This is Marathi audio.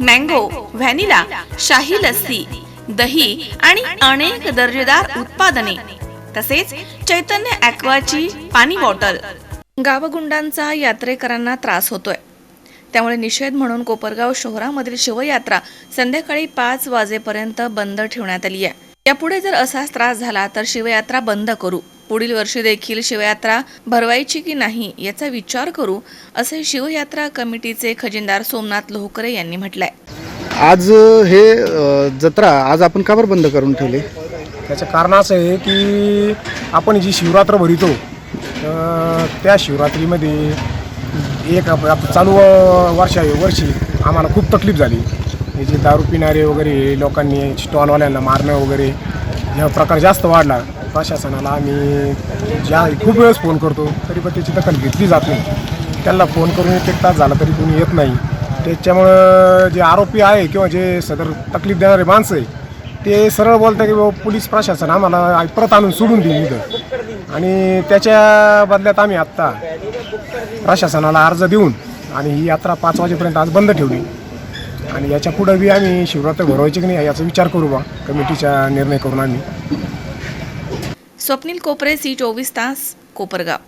मँगो व्हॅनिला शाही लस्सी दही आणि अनेक दर्जेदार उत्पादने तसेच चैतन्य ॲक्वाची पाणी बॉटल. गावगुंडांचा यात्रेकरांना त्रास होतोय. त्यामुळे निषेध म्हणून कोपरगाव शहरामधील शिवयात्रा संध्याकाळी पाच वाजेपर्यंत बंद ठेवण्यात आली आहे यापुढे जर असाच त्रास झाला तर शिवयात्रा बंद करू. पुढील वर्षी देखील शिवयात्रा भरवायची की नाही याचा विचार करू असे शिवयात्रा कमिटीचे खजिनदार सोमनाथ लोहकरे यांनी म्हटलंय. आज हे जत्रा आज आपण का बरं बंद करून ठेवली? त्याचं कारण असं आहे की आपण जी शिवरात्र भरितो त्या शिवरात्रीमध्ये एक चालू वर्षा वर्षी आम्हाला खूप तकलीफ झाली. हे जे दारू पिणारे वगैरे लोकांनी स्टॉलवाल्यांना मारणं वगैरे ह्या प्रकार जास्त वाढला. प्रशासनाला आम्ही ज्या खूप वेळेस फोन करतो तरी पण त्याची दखल घेतली जात नाही. त्यांना फोन करून एक तास झाला तरी कोणी येत नाही. त्याच्यामुळं जे आरोपी आहे किंवा जे सदर तकलीफ देणारे माणसं आहे ते सरळ बोलतं की पोलीस प्रशासन आम्हाला परत आणून सोडून देईल इथं. आणि त्याच्या बदल्यात आम्ही आत्ता प्रशासनाला अर्ज देऊन आणि ही यात्रा पाच वाजेपर्यंत आज बंद ठेवली. आणि याच्या पुढं बी आम्ही शिवरात्र भरवायची की नाही याचा विचार करू बा. कमिटीचा निर्णय करून आम्ही. स्वप्नील कोपरे सी चोवीस तास कोपरगाव.